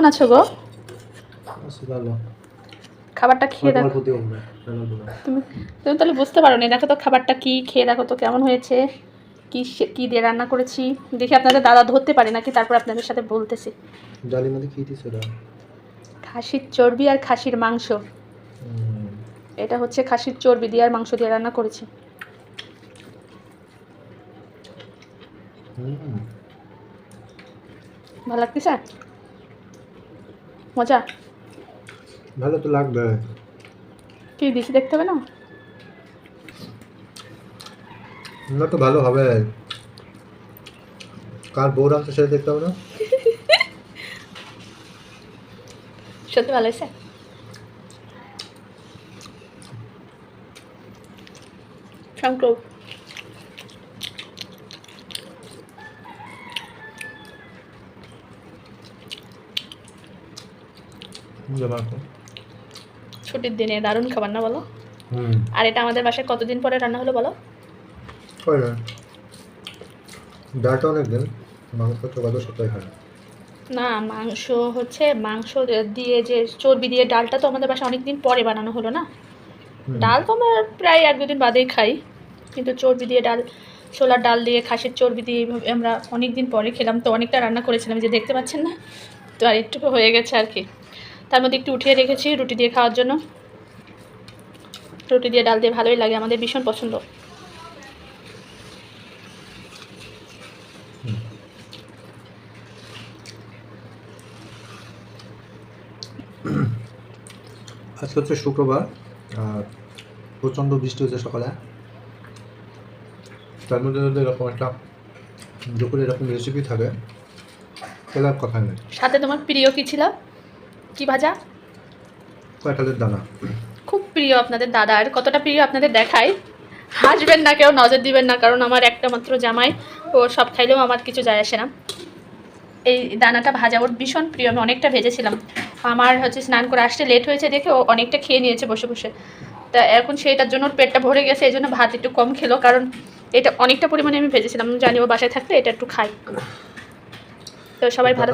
কেমন আছো গো? খাবারটা খেয়ে দেখো। তুমি তুমি তাহলে বুঝতে পারো না দেখো তো খাবারটা কি খেয়ে দেখো তো কেমন হয়েছে কি কি দিয়ে রান্না করেছি। দেখি আপনাদের দাদা ধরতে পারে নাকি তারপর আপনাদের সাথে বলতেছি। ডালের মধ্যে কি দিছো? খাসির চর্বি আর খাসির মাংস। এটা হচ্ছে খাসির চর্বি দিয়ে আর মাংস দিয়ে রান্না করেছি। ভালো লাগতেছে? মজা? ভালো তো লাগবে। কি দিছি দেখতে হবে না? না তো ভালো হবে। কার বউ রাখছে সেটা দেখতে হবে না? সত্যি ভালো হয়েছে? সংক্রম ছুটির দিনে দারুণ খাবার না বলো? আর এটা আমাদের বাসায় কতদিন পরে রান্না হলো বলো? না ডালটা অনেক দিন মাংস গত সপ্তাহে খায়। না মাংস হচ্ছে মাংস দিয়ে যে চর্বি দিয়ে ডালটা তো আমাদের বাসায় অনেকদিন পরে বানানো হলো না? ডাল তো আমরা প্রায় এক দুদিন বাদেই খাই কিন্তু চর্বি দিয়ে ডাল ছোলার ডাল দিয়ে খাসির চর্বি দিয়ে এইভাবে আমরা অনেক দিন পরে খেলাম তো অনেকটা রান্না করেছিলাম যে দেখতে পাচ্ছেন না? তো আর একটু হয়ে গেছে আর কি। তার মধ্যে একটু উঠিয়ে রেখেছি রুটি দিয়ে খাওয়ার জন্য। রুটি দিয়ে ডাল দিয়ে ভালোই লাগে আমাদের ভীষণ পছন্দ। আজকে হচ্ছে শুক্রবার আর প্রচণ্ড বৃষ্টি হচ্ছে সকালে। তার মধ্যে যদি এরকম একটা দুপুরে এরকম রেসিপি থাকে আর কথা নেই। সাথে তোমার প্রিয় কী ছিল? কি ভাজা? কয়েকটাদের দানা। খুব প্রিয় আপনাদের দাদার কতটা প্রিয় আপনাদের দেখায়। হাসবেন না কেউ নজর দিবেন না কারণ আমার একটা মাত্র জামাই ও সব খাইলেও আমার কিছু যায় আসে না। এই দানাটা ভাজা ওর ভীষণ প্রিয় আমি অনেকটা ভেজেছিলাম। আমার হচ্ছে স্নান করে আসতে লেট হয়েছে দেখে ও অনেকটা খেয়ে নিয়েছে বসে বসে। তা এখন সেটার জন্য ওর পেটটা ভরে গেছে এই জন্য ভাত একটু কম খেলো কারণ এটা অনেকটা পরিমাণে আমি ভেজেছিলাম। জানি ও বাসায় থাকলে এটা একটু খাই তো সবাই ভালো